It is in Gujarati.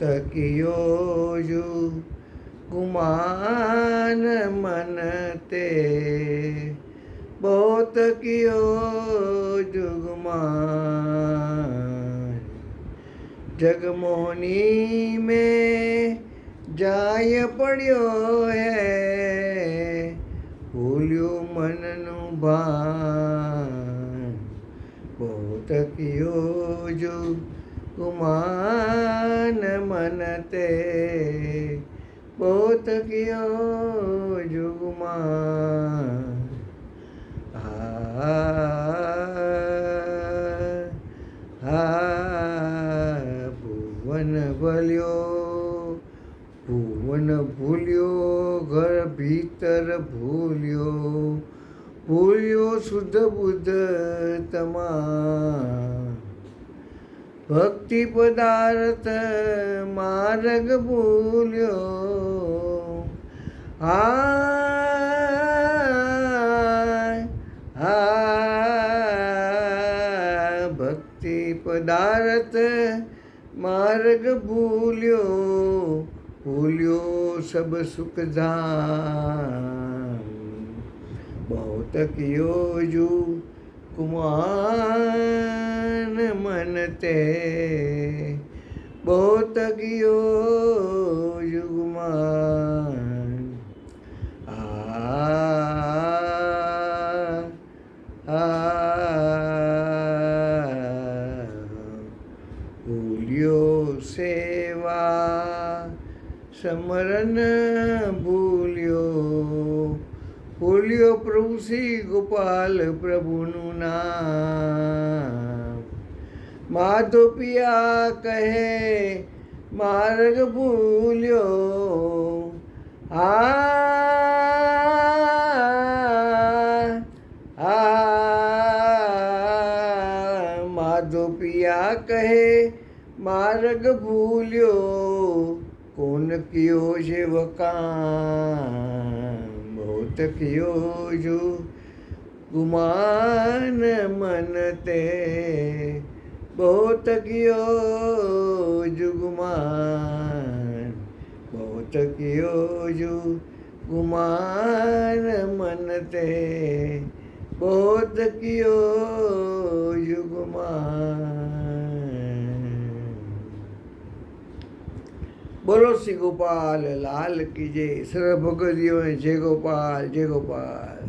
તકિયોજુ ગુમાન મન તે બહુ તકિયો જુગમાન જગમોની મેં જાય પડ્યો હે. ભૂલ્યું મનનું ભાન. બહુ તકિયો જુગ ગુમાન મનતે તે કયો જુગમાં ભુવન ભલ્યો, ભુવન ભૂલ્યો, ઘર ભીતર ભૂલ્યો ભૂલ્યો શુદ્ધ બુદ્ધ તમા ભક્તિ પદાર્થ માર્ગ ભૂલ્યો. આ ભક્તિ પદાર્થ માર્ગ ભૂલ્યો. ભૂલ્યો સબ સુખ ધામ બહુતક યોજુ કુમાર. मन मन ते बहुत गियो युगमान आ, भूलियो सेवा समरण भूलियो ભૂલ્યો પ્રભુ શ્રી ગોપાલ પ્રભુનું નામ માધો પિયા કહે માર્ગ ભૂલ્યો આ આ માધો પિયા કહે માર્ગ ભૂલ્યો કોન કિયો છે વકામ तक यो जो गुमान मनते बहुत यो जुगुमान बहुत यो जो गुमान मनते बहुत यो जुगुमान બોલો શ્રી ગોપાલ લાલ કી જય. સર્વ ભગવદીઓ જય ગોપાલ જય ગોપાલ.